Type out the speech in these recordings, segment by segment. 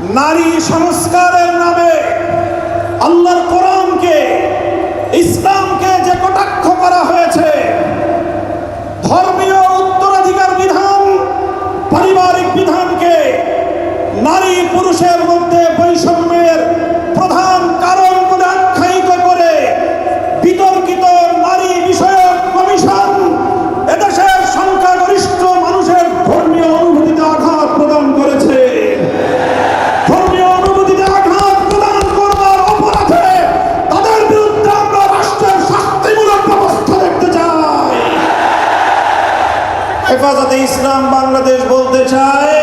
নারী সংস্কারের নামে আল্লাহর কোরআনকে, ইসলামকে যে কটাক্ষ করা হয়েছে, ধর্মীয় উত্তরাধিকার বিধান, পারিবারিক বিধানকে নারী পুরুষের মধ্যে বৈষম্যের হেফাজতে ইসলাম বাংলাদেশ বলতে চায়,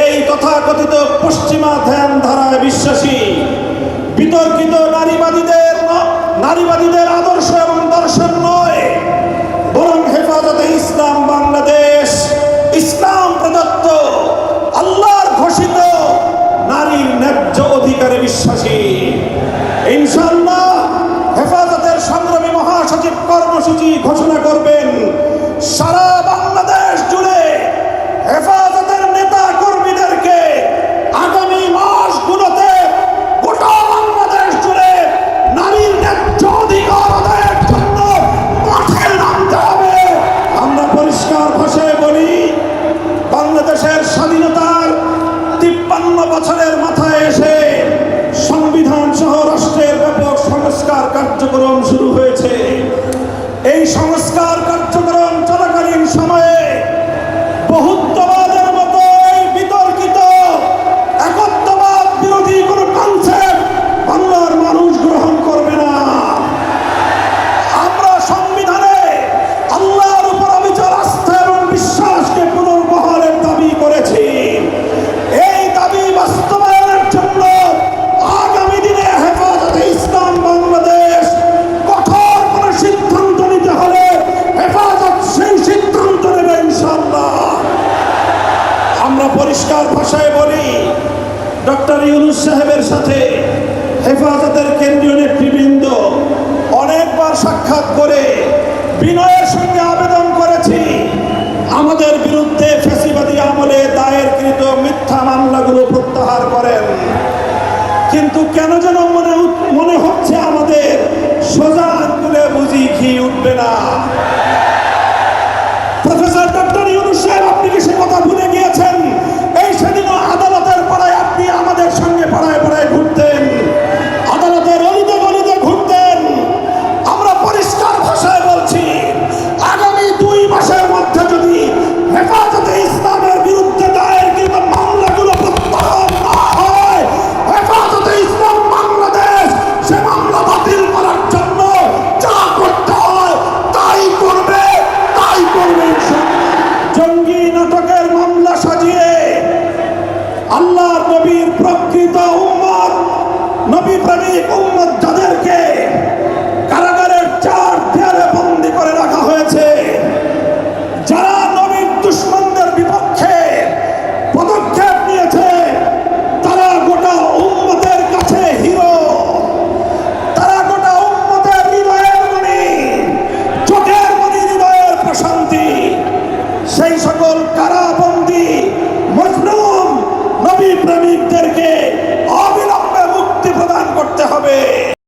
এই তথাকথিত পশ্চিমা ধ্যান ধারায় বিশ্বাসী, বিতর্কিত নারীবাদীদের নারীবাদীদের আদর্শ এবং দর্শন নয়, বরং হেফাজতে ইসলাম বাংলাদেশ, ইসলাম প্রদত্ত, আল্লাহর ঘোষিত, নারীর ন্যায্য অধিকারে বিশ্বাসী। ইনশাল্লাহ কার্যক্রম শুরু হয়েছে। এই সংস্কার ভাষায় বলি, ডক্টর ইউনুস সাহেবের সাথে হেফাজতের কেন্দ্রীয় নেতৃবৃন্দ অনেকবার সাক্ষাৎ করে বিনয়ের সঙ্গে আবেদন করেছি, আমাদের বিরুদ্ধে ফেসিবাদী আমলে দায়েরকৃত মিথ্যা মামলাগুলো প্রত্যাহার করেন। কিন্তু কেন যেন মনে মনে হচ্ছে আমাদের সোজা আঙ্গুলে বুঝি ঘি উঠবে না? আল্লাহর